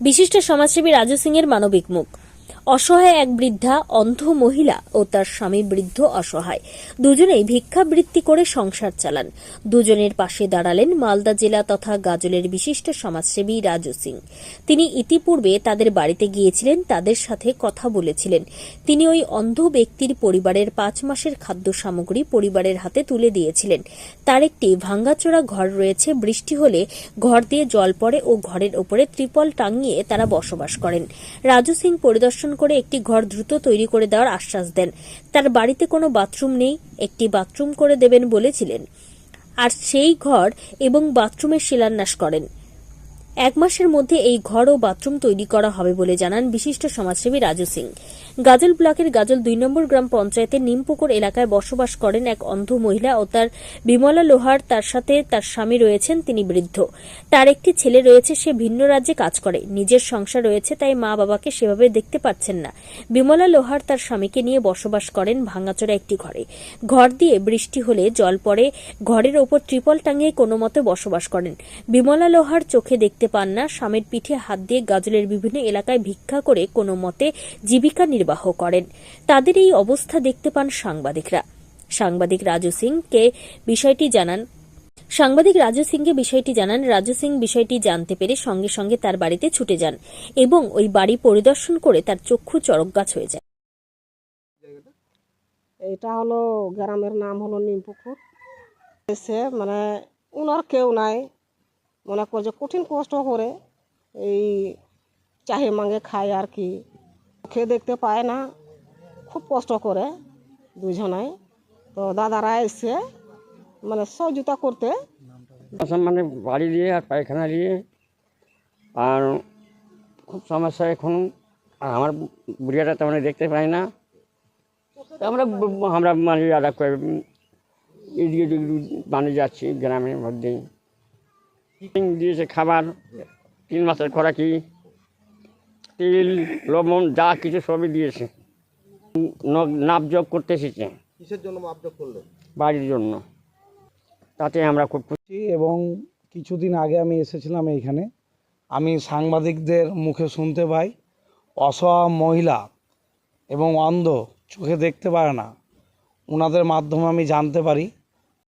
বিশিষ্ট সমাজসেবী রাজু সিং এর মানবিক মুখ। অসহায় এক বৃদ্ধা, অন্ধ মহিলা ও তার স্বামী বৃদ্ধ অসহায়। দুজনেই ভিক্ষাবৃত্তি করে সংসার চালান। দুজনের পাশে দাঁড়ালেন মালদা জেলা তথা গাজলের বিশিষ্ট সমাজসেবী রাজু সিং। তিনি ইতিপূর্বে তাদের বাড়িতে গিয়েছিলেন, তাদের সাথে কথা বলেছিলেন। তিনি ওই অন্ধ ব্যক্তির পরিবারের পাঁচ মাসের খাদ্য সামগ্রী পরিবারের হাতে তুলে দিয়েছিলেন। তার একটি ভাঙ্গাচোরা ঘর রয়েছে, বৃষ্টি হলে ঘর দিয়ে জল পড়ে ও ঘরের ওপরে ত্রিপল টাঙিয়ে তারা বসবাস করেন। রাজু সিং পরিদর্শন করে একটি ঘর দ্রুত তৈরি করে দেওয়ার আশ্বাস দেন। তার বাড়িতে কোনো বাথরুম নেই, একটি বাথরুম করে দেবেন বলেছিলেন। আর সেই ঘর এবং বাথরুমের শিলান্যাস করেন। এক মাসের মধ্যে এই ঘর ও বাথরুম তৈরি করা হবে বলে জানান বিশিষ্ট সমাজসেবী রাজু সিং। গাজল ব্লকের গাজল দুই নম্বর গ্রাম পঞ্চায়েতের নিমপুকুর এলাকায় বসবাস করেন এক অন্ধ মহিলা ও তার বিমলা লোহার তার সাথে তার স্বামী রয়েছেন, তিনি বৃদ্ধ। তার একটি ছেলে রয়েছে, সে ভিন্ন রাজ্যে কাজ করে। নিজের সংসার রয়েছে, তাই মা বাবাকে সেভাবে দেখতে পাচ্ছেন না। বিমলা লোহার তার স্বামীকে নিয়ে বসবাস করেন ভাঙাচোরা একটি ঘরে। ঘর দিয়ে বৃষ্টি হলে জল পড়ে, ঘরের ওপর ত্রিপল টাঙিয়ে কোনো মতে বসবাস করেন। বিমলা লোহার চোখে দেখতে পান না, স্বামীর পিঠে হাত দিয়ে গাজলের বিভিন্ন এলাকায় ভিক্ষা করে কোনো মতে জীবিকা নির্বাহ করেন। তাদের এই অবস্থা দেখতে পান সাংবাদিকরা। সাংবাদিক রাজু সিংকে বিষয়টি জানান সাংবাদিক রাজু সিংকে বিষয়টি জানান, রাজু সিং বিষয়টি জানতে পেরে সঙ্গে সঙ্গে তার বাড়িতে ছুটে যান এবং ওই বাড়ি পরিদর্শন করে তার চক্ষু চরক গাছ হয়ে যায়। এটা হলো গ্রামের নাম হলো নিমপুকুর। এসে মানে উনার কেউ নাই। মনে করে যে কঠিন কষ্ট করে এই চাহে মাঙ্গে খায় আর কি। খেয়ে দেখতে পায় না। খুব কষ্ট করে দুজনাই তো দাদারা এসে মানে সহযোগিতা করতে মানে বাড়ি দিয়ে আর পায়খানা দিয়ে। আর খুব সমস্যা এখন। আর আমার বুড়িয়াটা তেমন দেখতে পাই না। আমরা আমরা মানে আলাদা করে এদিকে বানিয়ে যাচ্ছি গ্রামের মধ্যে দিয়েছে খাবার। তিন মাসের খোরাকি। তেল লবণ যা কিছু সবই দিয়েছে। ন- নাপযোগ করতে এসেছে। কিসের জন্য মাপজোক করল বাড়ির জন্য। তাতে আমরা খুব খুশি। এবং কিছুদিন আগে আমি এসেছিলাম এইখানে। আমি সাংবাদিকদের মুখে শুনতে পাই অসহায় মহিলা এবং অন্ধ চোখে দেখতে পারে না। ওনাদের মাধ্যমে আমি জানতে পারি।